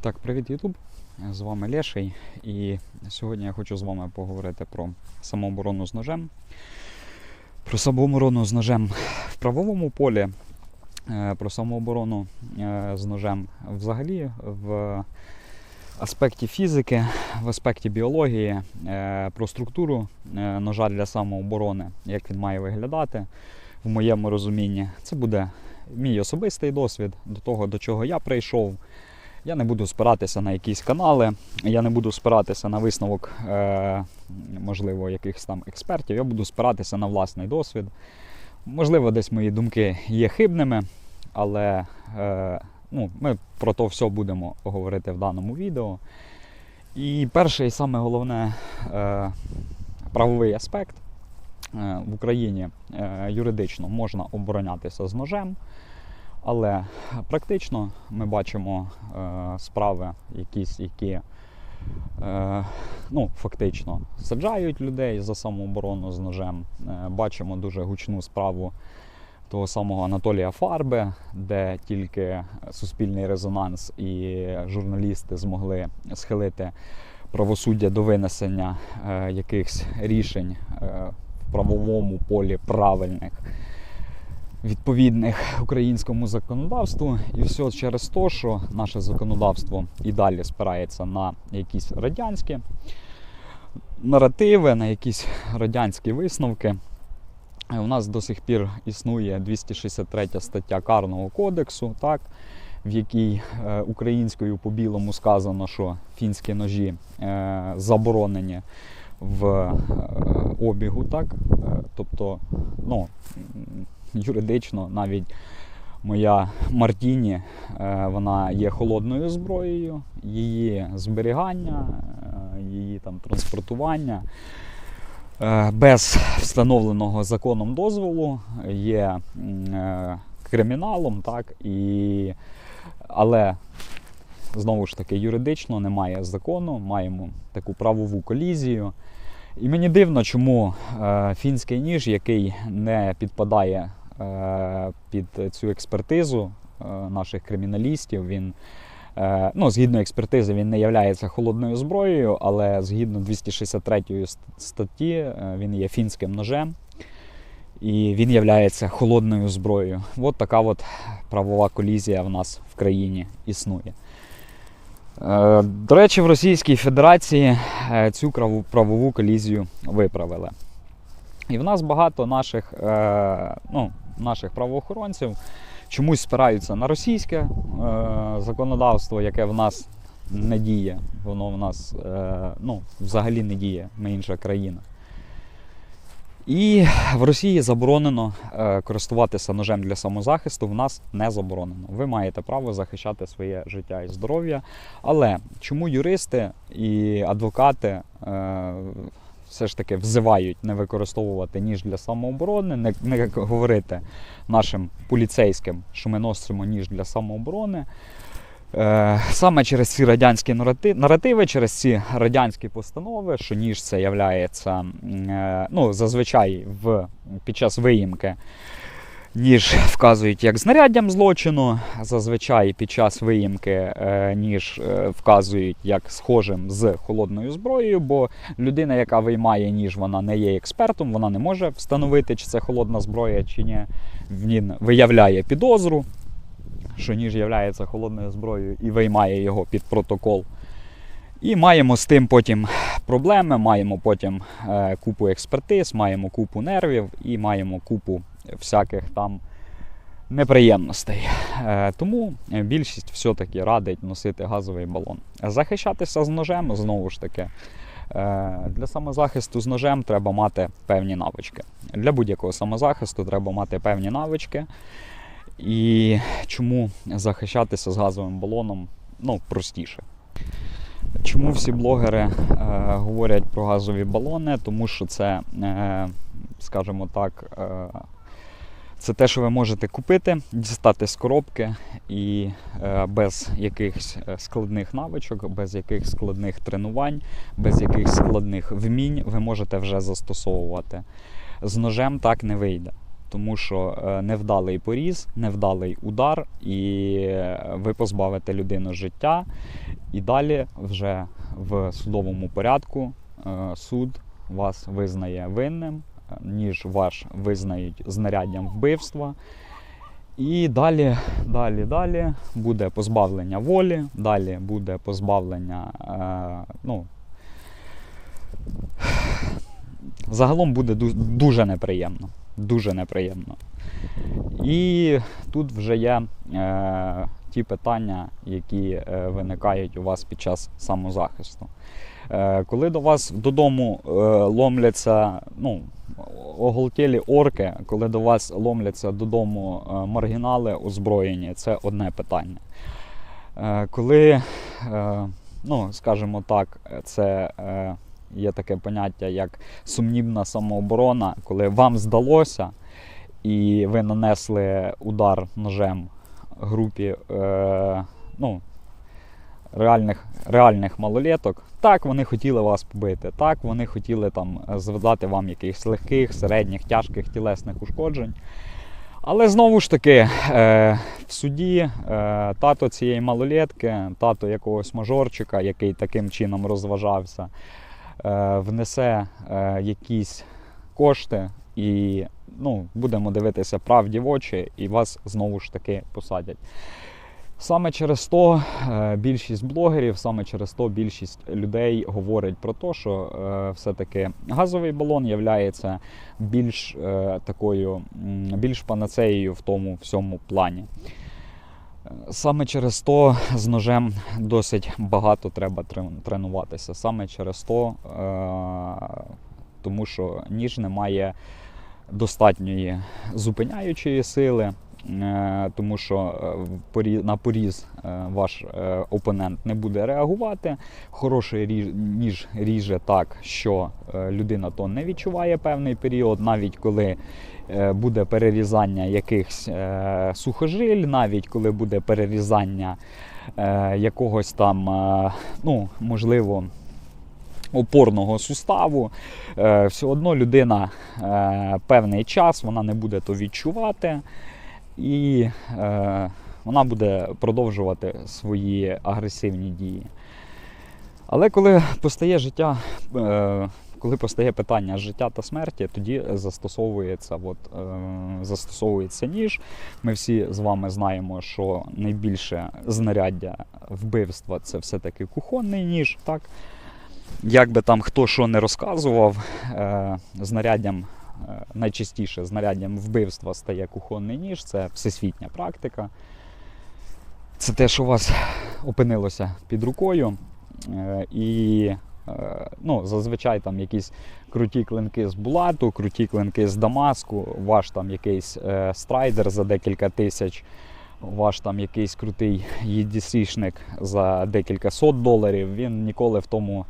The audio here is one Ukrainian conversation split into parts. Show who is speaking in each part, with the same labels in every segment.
Speaker 1: Так, привіт, Ютуб. З вами Леший. І сьогодні я хочу з вами поговорити про самооборону з ножем. Про самооборону з ножем в правовому полі, е, про самооборону е, з ножем взагалі в аспекті фізики, в аспекті біології, е, про структуру ножа для самооборони, як він має виглядати в моєму розумінні. Це буде мій особистий досвід до того, до чого я прийшов. Я не буду спиратися на якісь канали, я не буду спиратися на висновок, е, можливо, якихось там експертів. Я буду спиратися на власний досвід. Можливо, десь мої думки є хибними, але е, ну, ми про то все будемо говорити в даному відео. І перше і саме головне е, правовий аспект. В Україні юридично можна оборонятися з ножем. Але практично ми бачимо е, справи, якісь, які е, ну, фактично саджають людей за самооборону з ножем. Е, бачимо дуже гучну справу того самого Анатолія Фарби, де тільки суспільний резонанс і журналісти змогли схилити правосуддя до винесення е, якихось рішень е, в правовому полі правильних відповідних українському законодавству, і все через те, що наше законодавство і далі спирається на якісь радянські наративи, на якісь радянські висновки. У нас до сих пір існує 263 стаття Карного кодексу, так, в якій е, українською по білому сказано, що фінські ножі е, заборонені в е, обігу. Так? Е, тобто, ну, юридично навіть моя Мартіні, е, вона є холодною зброєю, її зберігання, е, її там транспортування е, без встановленого законом дозволу є криміналом, так, і, але знову ж таки юридично немає закону, маємо таку правову колізію. І мені дивно, чому фінський ніж, який не підпадає під цю експертизу е, наших криміналістів, він, е, ну, згідно експертизи, він не є холодною зброєю, але згідно 263 ст- статті, е, він є фінським ножем. І він є холодною зброєю. От така от правова колізія в нас в країні існує. Е, До речі, в Російській Федерації е, цю правову колізію виправили. І в нас багато наших, е, ну, наших правоохоронців чомусь спираються на російське е, законодавство, яке в нас не діє. Воно в нас е, ну, взагалі не діє, ми інша країна. І в Росії заборонено е, користуватися ножем для самозахисту. В нас не заборонено. Ви маєте право захищати своє життя і здоров'я. Але чому юристи і адвокати е, все ж таки взивають не використовувати ніж для самооборони, не, не говорити нашим поліцейським, що ми носимо ніж для самооборони? Е, Саме через ці радянські наративи, через ці радянські постанови, що ніж це являється е, ну, зазвичай в, під час виїмки. Ніж вказують як знаряддям злочину, зазвичай під час виїмки е, ніж е, вказують як схожим з холодною зброєю, бо людина, яка виймає ніж, вона не є експертом, вона не може встановити, чи це холодна зброя, чи ні. Він виявляє підозру, що ніж є холодною зброєю і виймає його під протокол. І маємо з тим потім проблеми, маємо потім е, купу експертиз, маємо купу нервів і маємо купу всяких там неприємностей. Е, тому більшість все-таки радить носити газовий балон. Захищатися з ножем, знову ж таки, е, для самозахисту з ножем треба мати певні навички. Для будь-якого самозахисту треба мати певні навички. І чому захищатися з газовим балоном ну, простіше? Чому всі блогери е, говорять про газові балони? Тому що це, е, скажімо так, е, це те, що ви можете купити, дістати з коробки і е, без якихось е, складних навичок, без якихось складних тренувань, без якихось складних вмінь ви можете вже застосовувати. З ножем так не вийде. тому що е, невдалий поріз, невдалий удар, і ви позбавите людину життя. І далі вже в судовому порядку суд вас визнає винним, ніж ваш визнають знаряддям вбивства. І далі, далі, далі буде позбавлення волі, далі буде позбавлення. Е, ну, загалом буде дуже неприємно. Дуже неприємно. І тут вже є е, ті питання, які е, виникають у вас під час самозахисту. Е, коли до вас додому е, ломляться, ну, оголтілі орки, коли до вас ломляться додому е, маргінали озброєні, це одне питання. Е, коли, е, ну, скажімо так, це є таке поняття як сумнівна самооборона, коли вам здалося і ви нанесли удар ножем групі ну, реальних, реальних малолеток. Так, вони хотіли вас побити, так, вони хотіли там завдати вам якихось легких, середніх, тяжких тілесних ушкоджень. Але знову ж таки, е, в суді е, тато цієї малолетки, тато якогось мажорчика, який таким чином розважався, е, внесе е, якісь кошти і ну, будемо дивитися правді в очі, і вас знову ж таки посадять. Саме через то е, більшість блогерів, саме через то більшість людей говорить про те, що е, все-таки газовий балон є більш е, такою, більш панацеєю в тому всьому плані. Саме через то з ножем досить багато треба тренуватися. Саме через то, тому що ніж не має достатньої зупиняючої сили, тому що е, на поріз е, ваш е, опонент не буде реагувати. Хороший ніж ріже так, що е, людина то не відчуває певний період, навіть коли е, буде перерізання якихось е, сухожиль, навіть коли буде перерізання е, якогось там, е, ну, можливо, опорного суставу, е, все одно людина е, певний час вона не буде то відчувати, і е, вона буде продовжувати свої агресивні дії. Але коли постає життя, е, коли постає питання життя та смерті, тоді застосовується, от, е, застосовується ніж. Ми всі з вами знаємо, що найбільше знаряддя вбивства це все-таки кухонний ніж. Так? Як би там хто що не розказував, е, знаряддям, найчастіше знаряддям вбивства стає кухонний ніж, це всесвітня практика. Це те, що у вас опинилося під рукою. Е, і е, ну, зазвичай там якісь круті клинки з булату, круті клинки з Дамаску, ваш там якийсь е, страйдер за декілька тисяч, ваш там якийсь крутий єдісішник за декілька сот доларів. Він ніколи в тому е,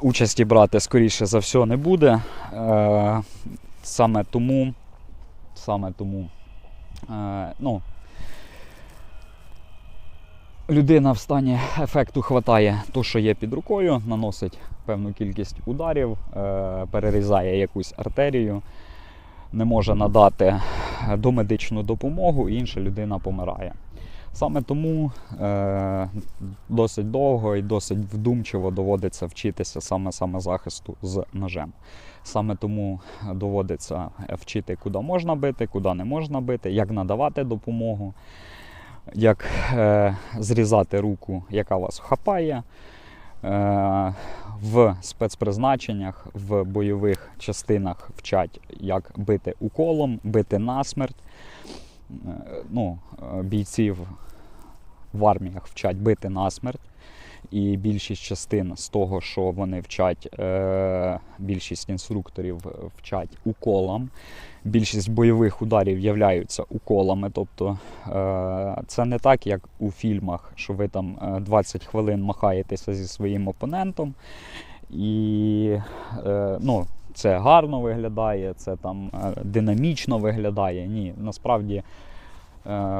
Speaker 1: участі брати, скоріше за все, не буде. Е, саме тому, саме тому е, ну, людина в стані ефекту хватає то, що є під рукою, наносить певну кількість ударів, е, перерізає якусь артерію, не може надати домедичну допомогу, і інша людина помирає. Саме тому е, досить довго і досить вдумчиво доводиться вчитися саме самозахисту з ножем. Саме тому доводиться вчити, куди можна бити, куди не можна бити, як надавати допомогу, як е, зрізати руку, яка вас хапає. Е, в спецпризначеннях, в бойових частинах вчать, як бити уколом, бити насмерть. Е, ну, е, бійців в арміях вчать бити насмерть. І більшість частин з того, що вони вчать, е, більшість інструкторів вчать уколам. Більшість бойових ударів являються уколами. Тобто е, це не так, як у фільмах, що ви там е, 20 хвилин махаєтеся зі своїм опонентом. І е, ну, це гарно виглядає, це там е, динамічно виглядає. Ні, насправді е,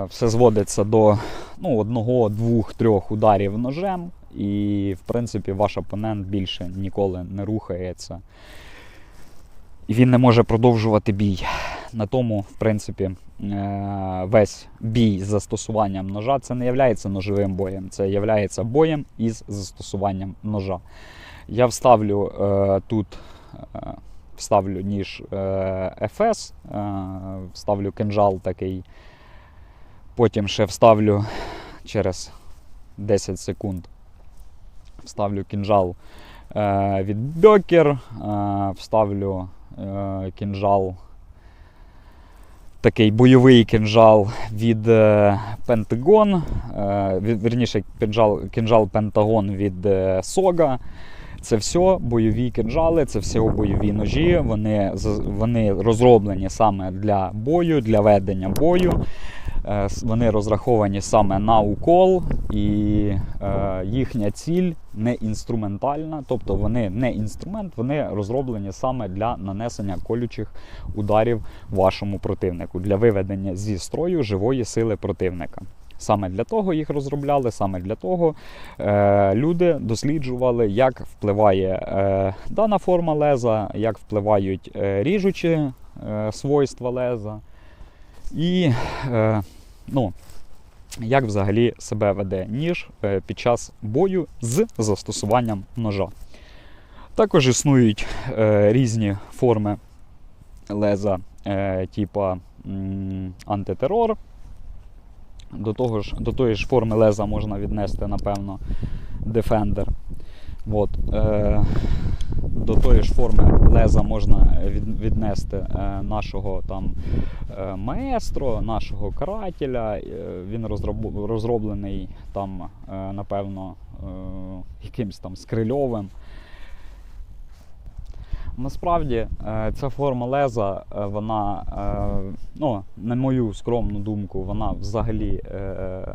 Speaker 1: все зводиться до ну, одного, двох, трьох ударів ножем, і в принципі ваш опонент більше ніколи не рухається. І він не може продовжувати бій. на тому, в принципі, е, весь бій з застосуванням ножа це не є ножовим боєм, це є боєм із застосуванням ножа. Я вставлю е, тут. е, Вставлю ніж е, ФС, е, вставлю кинжал такий, потім ще вставлю через 10 секунд. Вставлю кінжал е, від Бьокер, е, вставлю е, кінжал, такий бойовий кінжал від е, Pentagon, е, вірніше, кінжал, кінжал Пентагон від е, Сога. Це все бойові кинжали, це все бойові ножі. Вони, вони розроблені саме для бою, для ведення бою. Е, Вони розраховані саме на укол, і е, їхня ціль не інструментальна, тобто вони не інструмент, вони розроблені саме для нанесення колючих ударів вашому противнику, для виведення зі строю живої сили противника. Саме для того їх розробляли, саме для того е, люди досліджували, як впливає е, дана форма леза, як впливають е, ріжучі е, свойства леза. І е, ну, як взагалі себе веде ніж е, під час бою з застосуванням ножа. Також існують е, різні форми леза, е, типа антитерор. До, того ж, до тої ж форми леза можна віднести, напевно, Defender. От, е, до тої ж форми леза можна від, віднести е, нашого там е, маестро, нашого карателя. Е, він розроб, розроблений там, е, напевно, е, якимсь там скрильовим. Насправді е, ця форма леза, е, вона, е, ну, на мою скромну думку, вона взагалі, е,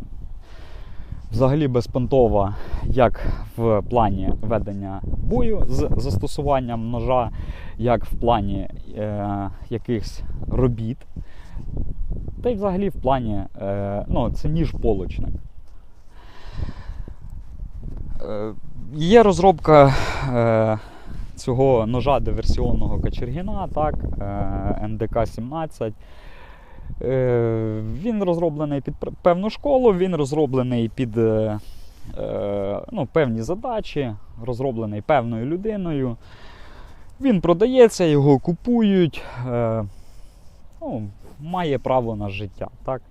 Speaker 1: взагалі безпонтова як в плані ведення бою з застосуванням ножа, як в плані е, якихось робіт, та й взагалі в плані, е, ну, це ніж полочник. Е, Є розробка е, цього ножа диверсіонного Качергіна, так, е, МДК-17. Е, Він розроблений під певну школу, він розроблений під е, е, ну, певні задачі, розроблений певною людиною. Він продається, його купують, ну, має право на життя. Так?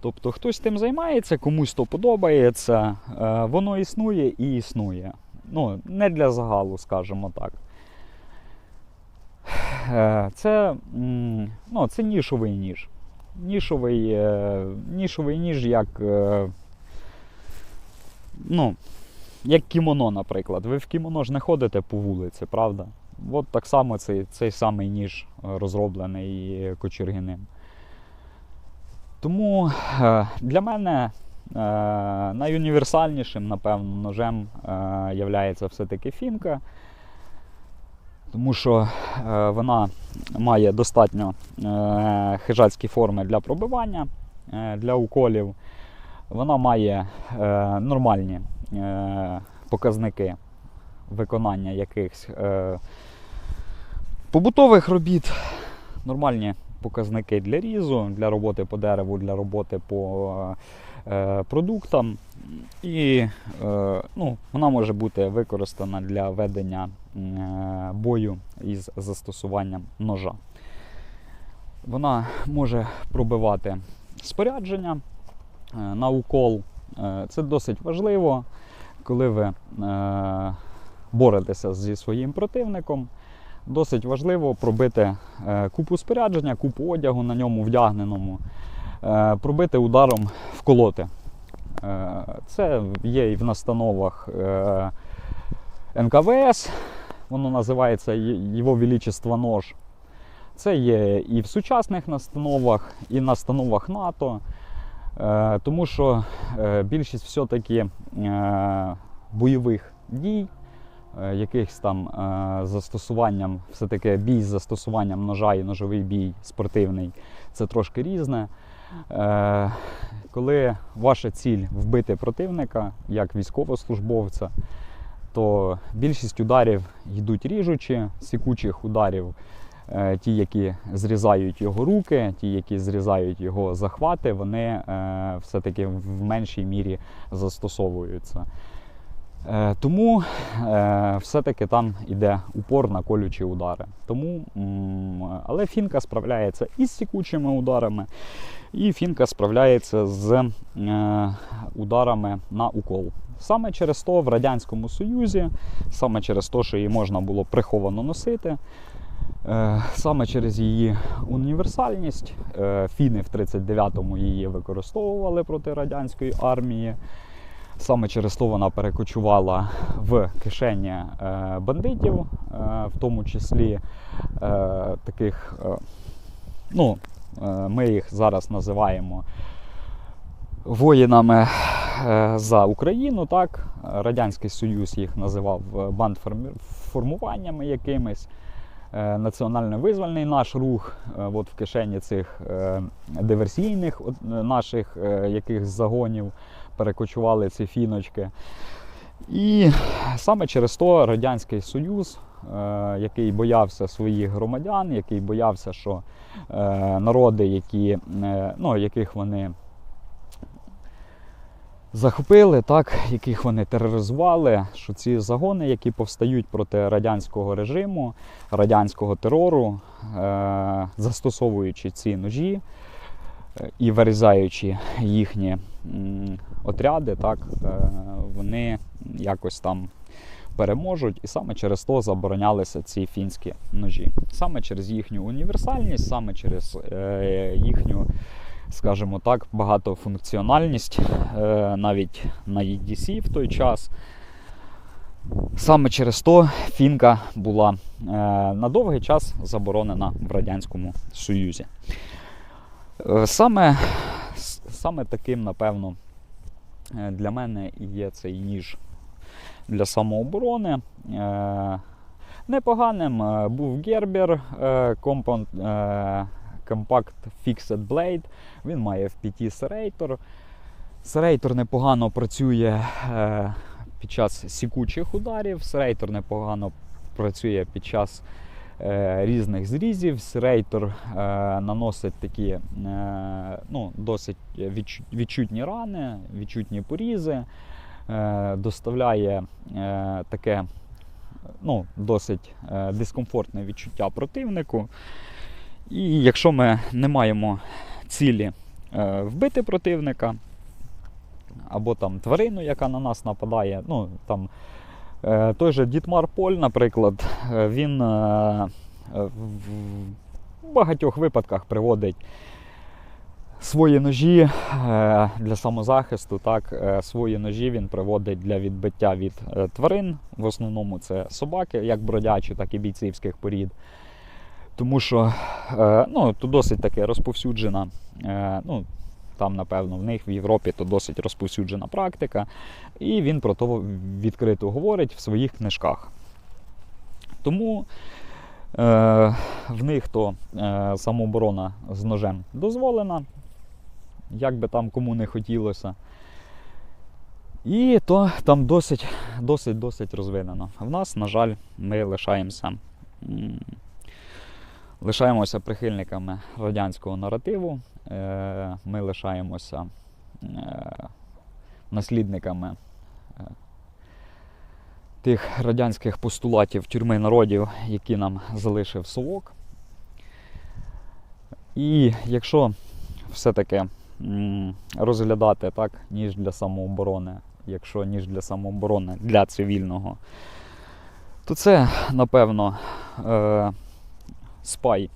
Speaker 1: Тобто хтось тим займається, комусь то подобається, воно існує і існує. Ну, не для загалу, скажімо так. Це, ну, це нішовий ніж. Нішовий, е, нішовий ніж як, е, ну, як кімоно, наприклад. Ви в кімоно ж не ходите по вулиці, правда? От так само цей, цей самий ніж е, розроблений Кочергіним. Тому для мене найуніверсальнішим, напевно, ножем являється все-таки фінка. Тому що е, вона має достатньо е, хижацькі форми для пробивання, е, для уколів. Вона має нормальні показники виконання якихось побутових робіт, нормальні показники для різу, для роботи по дереву, для роботи по продуктам. І е, ну, вона може бути використана для ведення е, бою із застосуванням ножа. Вона може пробивати спорядження е, на укол. Е, Це досить важливо, коли ви е, боретеся зі своїм противником. Досить важливо пробити е, купу спорядження, купу одягу на ньому вдягненому, е, пробити ударом вколоти. Е, Це є і в настановах е, НКВС, воно називається Його Величество Нож. Це є і в сучасних настановах, і настановах НАТО. Е, Тому що е, більшість все-таки е, бойових дій, е, якихось там е, застосуванням, все-таки бій з застосуванням ножа і ножовий бій спортивний, це трошки різне. Е, Коли ваша ціль вбити противника як військовослужбовця, то більшість ударів йдуть ріжучі, сікучих ударів Е, Ті, які зрізають його руки, ті, які зрізають його захвати, вони е, все-таки в меншій мірі застосовуються. Е, Тому е, все-таки там іде упор на колючі удари. Тому, але фінка справляється і з сікучими ударами, і фінка справляється з е, ударами на укол. Саме через то в Радянському Союзі, саме через те, що її можна було приховано носити, саме через її універсальність, фіни в 39-му її використовували проти радянської армії. Саме через то вона перекочувала в кишені е, бандитів, е, в тому числі е, таких, ну, ми їх зараз називаємо воїнами за Україну. Так? Радянський Союз їх називав бандформуваннями якимись. Е, Національно-визвольний наш рух е, от в кишені цих е, диверсійних наших якихось загонів перекочували ці фіночки. І саме через то Радянський Союз, який боявся своїх громадян, який боявся, що народи, які, ну, яких вони захопили, так, яких вони тероризували, що ці загони, які повстають проти радянського режиму, радянського терору, е, застосовуючи ці ножі е, і вирізаючи їхні отряди, так, е, вони якось там переможуть, і саме через то заборонялися ці фінські ножі. Саме через їхню універсальність, саме через е, їхню, скажімо так, багатофункціональність, е, навіть на EDC в той час. Саме через то фінка була е, на довгий час заборонена в Радянському Союзі. Е, Саме, саме таким, напевно, для мене є цей ніж для самооборони. Непоганим був Compound, е, Compact Fixed Blade. Він має FPT серейтор. Серейтор непогано працює е, під час сікучих ударів, серейтор непогано працює під час е, різних зрізів. Серейтор е, наносить такі е, ну, досить відчу- відчутні рани, відчутні порізи, е, доставляє е, таке ну, досить е, дискомфортне відчуття противнику. І якщо ми не маємо цілі е, вбити противника, або там тварину, яка на нас нападає, ну там е, той же Дітмар Поль, наприклад, е, він в багатьох випадках приводить свої ножі для самозахисту, так, свої ножі він приводить для відбиття від тварин. В основному це собаки, як бродячі, так і бійцівських порід. Тому що е, ну, то досить таке розповсюджена. Е, ну, там, напевно, в них в Європі то досить розповсюджена практика, і він про то відкрито говорить в своїх книжках. Тому е, в них то е, самооборона з ножем дозволена, як би там кому не хотілося. І то там досить, досить, досить розвинено. В нас, на жаль, ми лишаємося. Лишаємося прихильниками радянського наративу, е, ми лишаємося е, наслідниками е, тих радянських постулатів тюрми народів, які нам залишив совок. І якщо все-таки розглядати так, ніж для самооборони, якщо ніж для самооборони для цивільного, то це, напевно, спай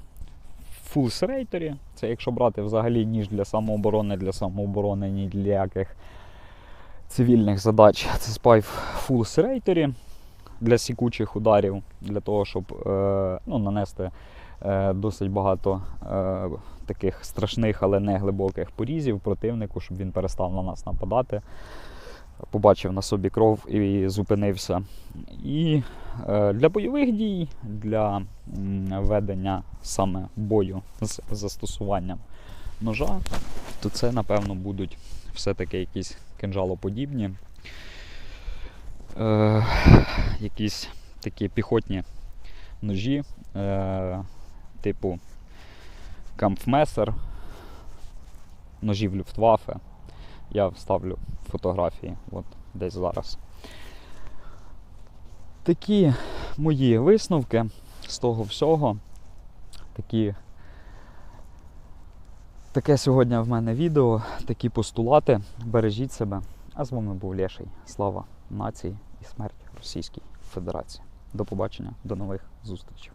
Speaker 1: в full серейторі. Це якщо брати взагалі ніж для самооборони, для самооборони, ні для яких цивільних задач. Це спай в full серейторі для сікучих ударів, для того, щоб е, ну, нанести е, досить багато е, таких страшних, але не глибоких порізів противнику, щоб він перестав на нас нападати. Побачив на собі кров і зупинився. І для бойових дій, для ведення саме бою з застосуванням ножа, то це, напевно, будуть все-таки якісь кинжалоподібні, е, якісь такі піхотні ножі, е, типу Кампфмесер, ножів Люфтваффе. Я вставлю фотографії от десь зараз. Такі мої висновки з того всього. Такі, таке сьогодні в мене відео, такі постулати. Бережіть себе. А з вами був Леший. Слава нації і смерть Російській Федерації. До побачення, до нових зустрічей.